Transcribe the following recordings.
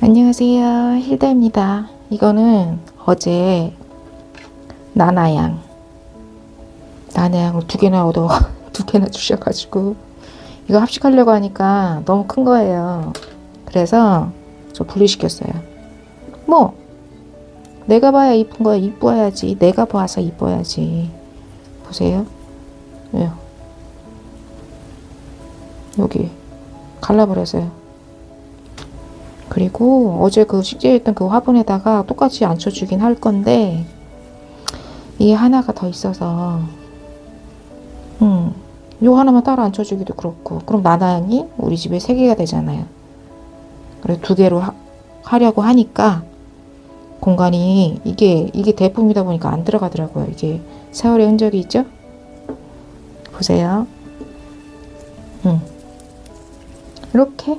안녕하세요. 힐다입니다. 이거는 어제 나나양 나나양을 두 개나 얻어 두 개나 주셔가지고 이거 합식하려고 하니까 너무 큰 거예요. 그래서 저 분리시켰어요. 뭐 내가 봐야 이쁜 거야 이뻐야지. 내가 봐서 이뻐야지. 보세요. 왜요? 여기 갈라버렸어요. 그리고 어제 그 식재했던 그 화분에다가 똑같이 앉혀주긴 할 건데 이게 하나가 더 있어서 음, 요 하나만 따로 앉혀주기도 그렇고 그럼 나나양이 우리 집에 세 개가 되잖아요. 그래서 두 개로 하, 하려고 하니까 공간이 이게 이게 대품이다 보니까 안 들어가더라고요. 이게 세월의 흔적이 있죠? 보세요. 음. 이렇게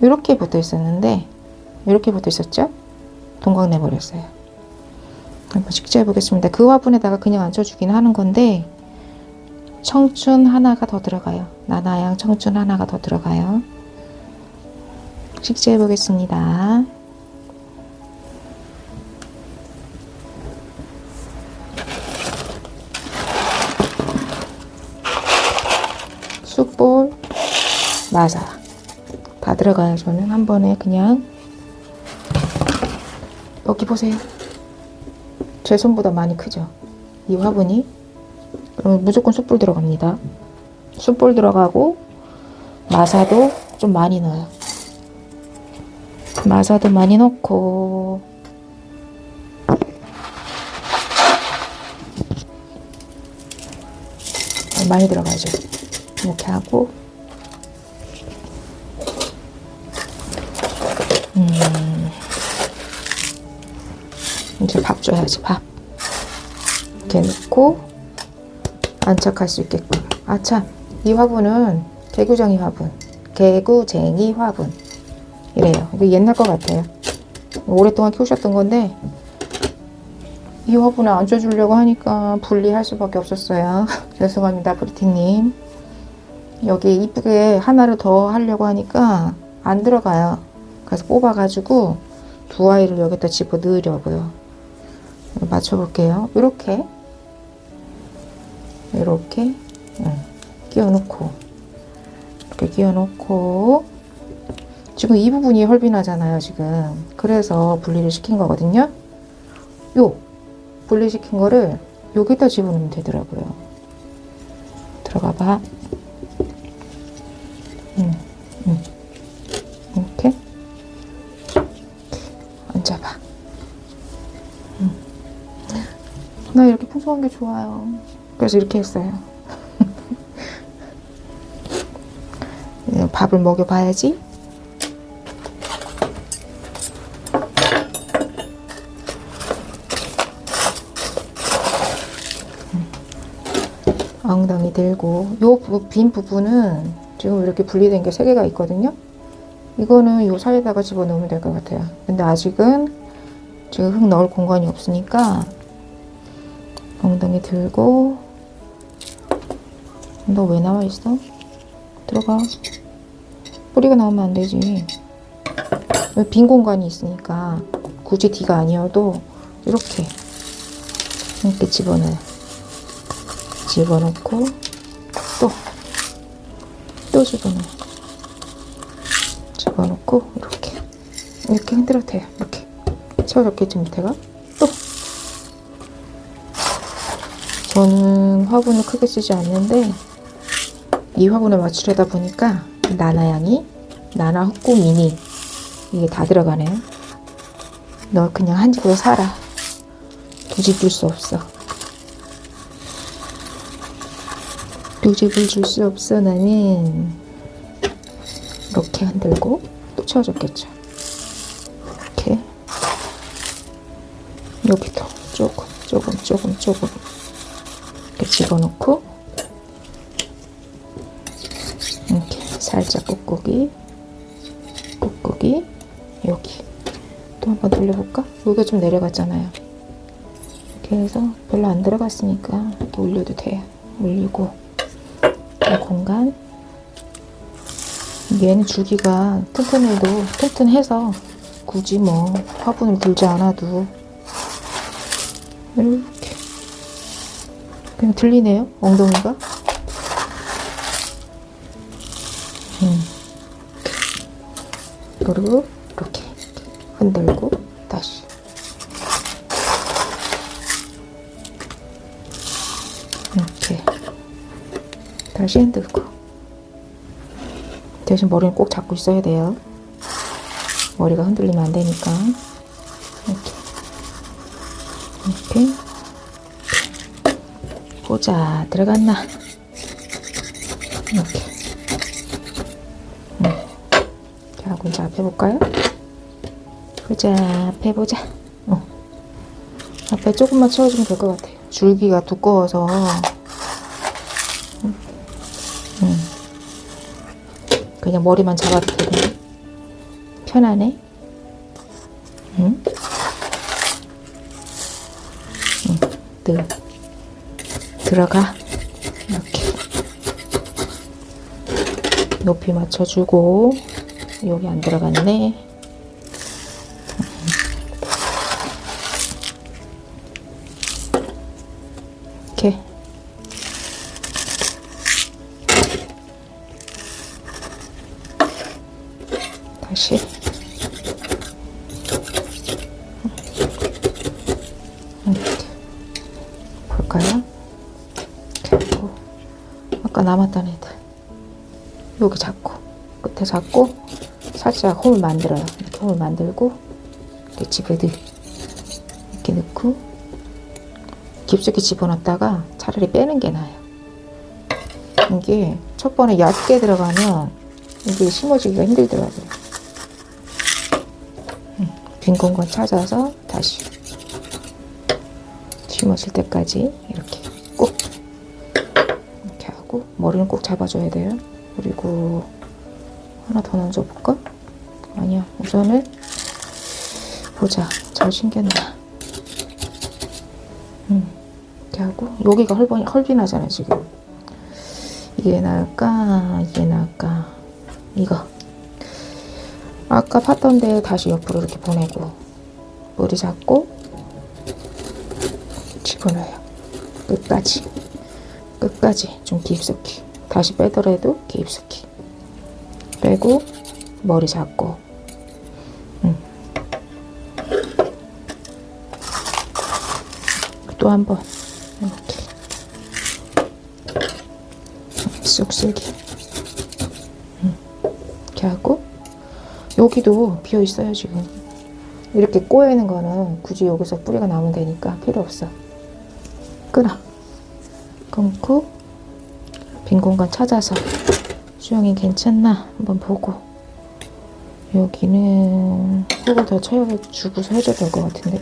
이렇게 붙어 있었는데 이렇게 붙어 있었죠? 동강 내버렸어요. 한번 식재해 보겠습니다. 그 화분에다가 그냥 앉혀주긴 하는 건데 청춘 하나가 더 들어가요. 나나양 청춘 하나가 더 들어가요. 식재해 보겠습니다. 쑥볼 마사 다 들어가요. 저는 한 번에 그냥 여기 보세요. 제 손보다 많이 크죠? 이 화분이 그러면 무조건 숯불 들어갑니다. 숯불 들어가고 마사도 좀 많이 넣어요. 마사도 많이 넣고 많이 들어가죠. 이렇게 하고 음, 이제 밥 줘야지 밥. 이렇게 넣고 안착할 수 있게끔. 아참 이 화분은 개구쟁이 화분. 개구쟁이 화분. 이래요. 이거 옛날 것 같아요. 오랫동안 키우셨던 건데 이 화분에 앉혀주려고 하니까 분리할 수밖에 없었어요. 죄송합니다 브리티님. 여기 이쁘게 하나를 더 하려고 하니까 안 들어가요 그래서 뽑아가지고 두 아이를 여기다 집어 넣으려고요. 맞춰볼게요. 이렇게. 이렇게. 응, 끼워놓고. 이렇게 끼워놓고. 지금 이 부분이 헐빈하잖아요 지금. 그래서 분리를 시킨 거거든요. 요. 분리시킨 거를 여기다 집어넣으면 되더라고요. 들어가봐. 응, 나 이렇게 풍성한 게 좋아요 그래서 이렇게 했어요. 예, 밥을 먹여봐야지. 음. 엉덩이 들고 요 빈 부분은 지금 이렇게 분리된 게 세 개가 있거든요. 이거는 요 사이에다가 집어넣으면 될 것 같아요. 근데 아직은 지금 흙 넣을 공간이 없으니까 엉덩이 들고 너 왜 나와 있어? 들어가. 뿌리가 나오면 안 되지. 빈 공간이 있으니까 굳이 D가 아니어도 이렇게 이렇게 집어넣어요. 집어넣고 또또 집어넣어요. 집어넣고 이렇게 이렇게 흔들어도 돼요. 이렇게 채워졌겠지 밑에가 저는 화분을 크게 쓰지 않는데 이 화분에 맞추려다 보니까 나나양이 나나 흑고 미니 이게 다 들어가네요. 너 그냥 한 집으로 살아. 두집줄 수 없어. 두 집을 줄 수 없어 나는 이렇게 흔들고 또 채워줬겠죠. 이렇게 여기도 조금 조금 조금 조금 이렇게 집어넣고 이렇게 살짝 꾹꾹이 꾹꾹이 여기. 또 한번 돌려볼까? 여기가 좀 내려갔잖아요. 이렇게 해서 별로 안 들어갔으니까 이렇게 올려도 돼요 올리고 이 공간. 음, 얘는 줄기가 튼튼해도 튼튼해서 굳이 뭐 화분을 들지 않아도 이렇게 그냥 들리네요? 엉덩이가? 음. 그리고 이렇게 흔들고 다시. 이렇게. 다시 흔들고. 대신 머리는 꼭 잡고 있어야 돼요. 머리가 흔들리면 안 되니까 보자 들어갔나 이렇게 음. 자 그럼 자 앞에 볼까요 보자 앞에 보자 어. 앞에 조금만 채워주면 될 것 같아요 줄기가 두꺼워서 음. 음. 그냥 머리만 잡아도 되거든 편하네 응? 응, 들, 들어가. 이렇게. 높이 맞춰주고. 여기 안 들어갔네. 이렇게. 다시 남았던 애들 여기 잡고 끝에 잡고 살짝 홈을 만들어요. 이렇게 홈을 만들고 이렇게 집어넣 이렇게 넣고 깊숙이 집어넣었다가 차라리 빼는 게 나아요. 이게 첫 번에 얕게 들어가면 이게 심어지기가 힘들더라고요. 음, 빈 공간 찾아서 다시 심어질 때까지 이렇게 머리는 꼭 잡아줘야 돼요. 그리고 하나 더 넣어볼까? 아니야. 우선은 보자. 잘 신겼나? 음, 이렇게 하고 여기가 헐빈 헐빈하잖아 지금. 이게 나을까? 이게 나을까? 이거. 아까 팠던 데 다시 옆으로 이렇게 보내고 머리 잡고 집어넣어요. 끝까지. 끝까지 좀 깊숙이. 다시 빼더라도 깊숙이. 빼고 머리 잡고. 음. 또 한 번. 이렇게. 쑥쑥이. 음. 이렇게 하고 여기도 비어 있어요 지금. 이렇게 꼬여 있는 거는 굳이 여기서 뿌리가 나오면 되니까 필요 없어. 끊고 빈 공간 찾아서 수영이 괜찮나 한번 보고 여기는 흙을 더 채워주고서 해줘야 될 것 같은데.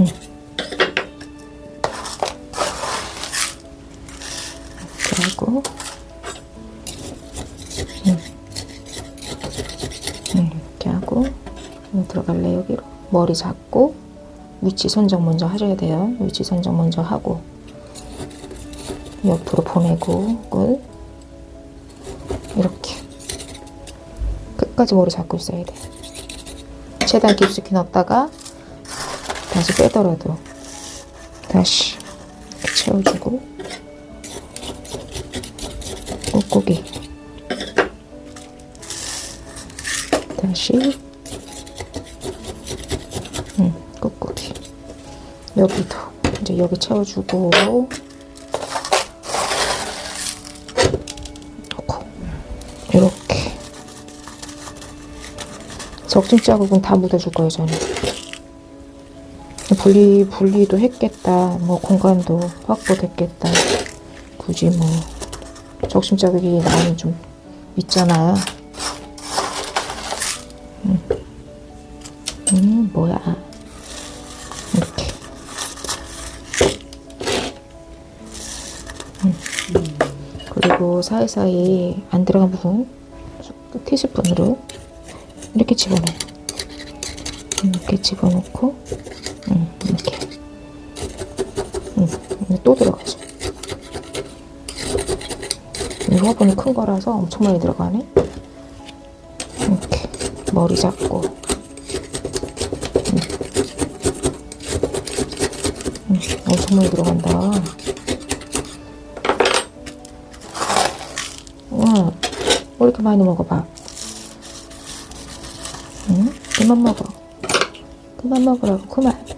응. 이렇게 하고 들어갈래? 여기로. 머리 잡고 위치 선정 먼저 하셔야 돼요. 위치 선정 먼저 하고 옆으로 보내고 끝 이렇게 끝까지 머리 잡고 있어야 돼. 최대한 깊숙이 넣었다가 다시 빼더라도 다시 채워주고 꾹꾹이 다시 음, 꾹꾹이 여기도 이제 여기 채워주고 놓고 이렇게. 적심 자국은 다 묻어줄 거예요 저는. 분리 분리도 했겠다. 뭐 공간도 확보됐겠다. 굳이 뭐 적심 자국이 나오면 좀 있잖아요 그리고 사이사이 안 들어간 부분 티스푼으로 이렇게 집어넣어요 이렇게 집어넣고 음, 이렇게 음, 또 들어가죠 이 화분이 큰 거라서 엄청 많이 들어가네. 이렇게 머리 잡고. 음. 음, 엄청 많이 들어간다. 많이 먹어봐? 응? 그만 먹어. 그만 먹으라고, 그만.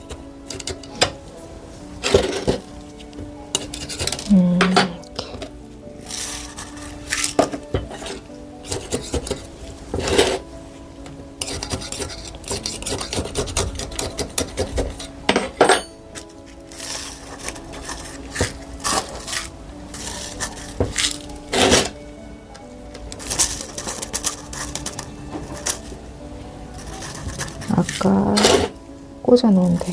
아까 꽂아 놓은 데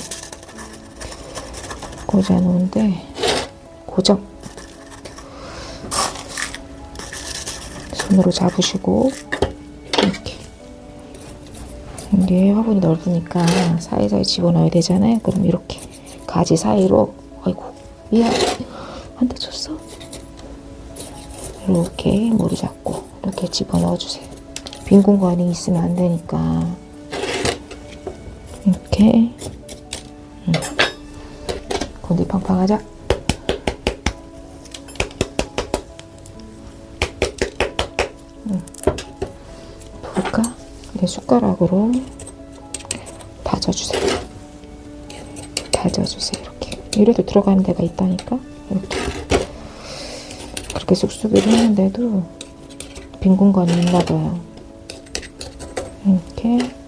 꽂아 놓은 데 고정. 손으로 잡으시고 이렇게. 이게 화분이 넓으니까 사이사이 집어넣어야 되잖아요. 그럼 이렇게 가지 사이로 아이고 미안 안 다쳤어? 이렇게 머리 잡고 이렇게 집어넣어 주세요. 빈 공간이 있으면 안 되니까 이렇게. 음. 곤디 팡팡하자. 음. 볼까? 이 숟가락으로 다져주세요. 다져주세요 이렇게. 이래도 들어가는 데가 있다니까 이렇게. 그렇게 쑥쑥이를 했는데도 빈 공간이 있나봐요. 이렇게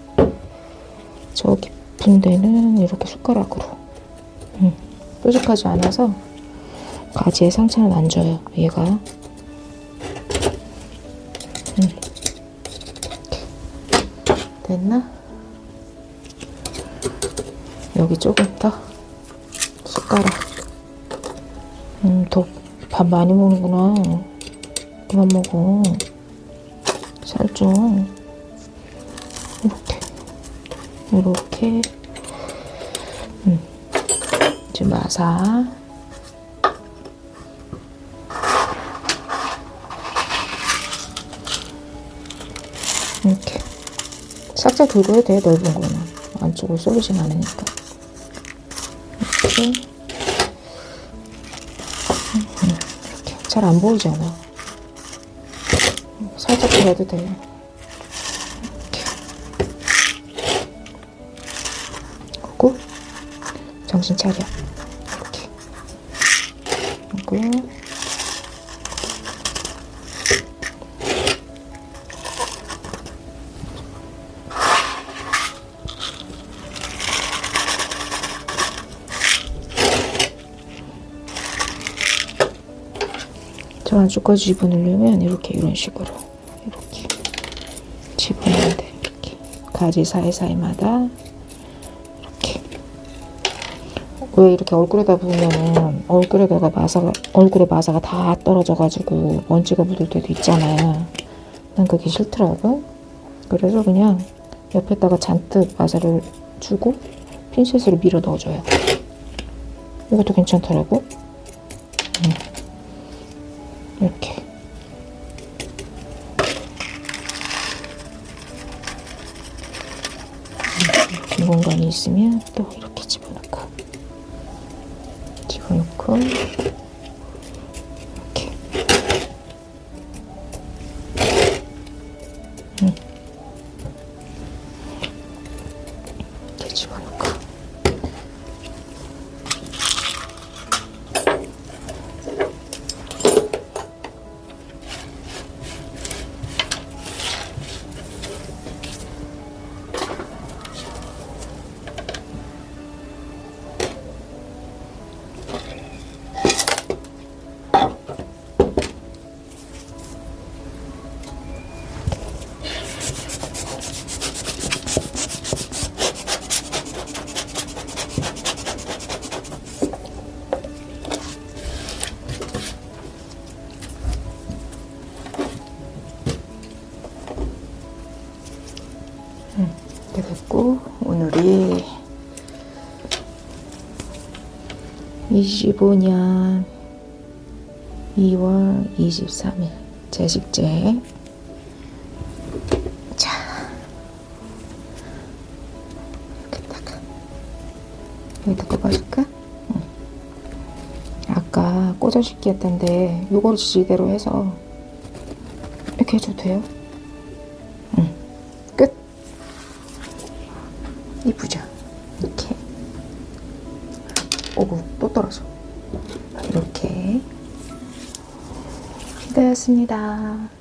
저 깊은 데는 이렇게 숟가락으로. 음, 뾰족하지 않아서 가지에 상처는 안 줘요 얘가. 음. 됐나? 여기 조금 더. 숟가락. 음, 더밥 많이 먹는구나. 그만 먹어. 살좀 이렇게. 음, 이제 마사. 이렇게. 들고 해도 돼 넓은 거는. 안쪽으로 쏠리진 않으니까. 이렇게. 음, 이렇게. 잘 안 보이잖아 살짝 들어도 돼 정신 차려 이렇게 하고 저 안쪽까지 집어넣으려면 이렇게 이런 식으로. 이렇게. 집어넣어야 돼 이렇게. 가지 사이사이마다 왜 이렇게 얼굴에다 부으면은 얼굴에다가 마사가 얼굴에 마사가 다 떨어져가지고 먼지가 묻을 때도 있잖아요. 난 그게 싫더라고. 그래서 그냥 옆에다가 잔뜩 마사를 주고 핀셋으로 밀어 넣어줘요. 이것도 괜찮더라고. 음. 이렇게. 빈 공간이 있으면 또 이렇게 집어넣고 집어넣고 이렇게. 음. 이렇게 집어넣고 25년 2월 23일 제식제. 자. 이렇게다가 여기다 꼽아줄까? 응. 아까 꽂아줄기 했던데 요거를 지대로 해서 이렇게 해줘도 돼요? 응. 끝. 이쁘죠? 되었습니다.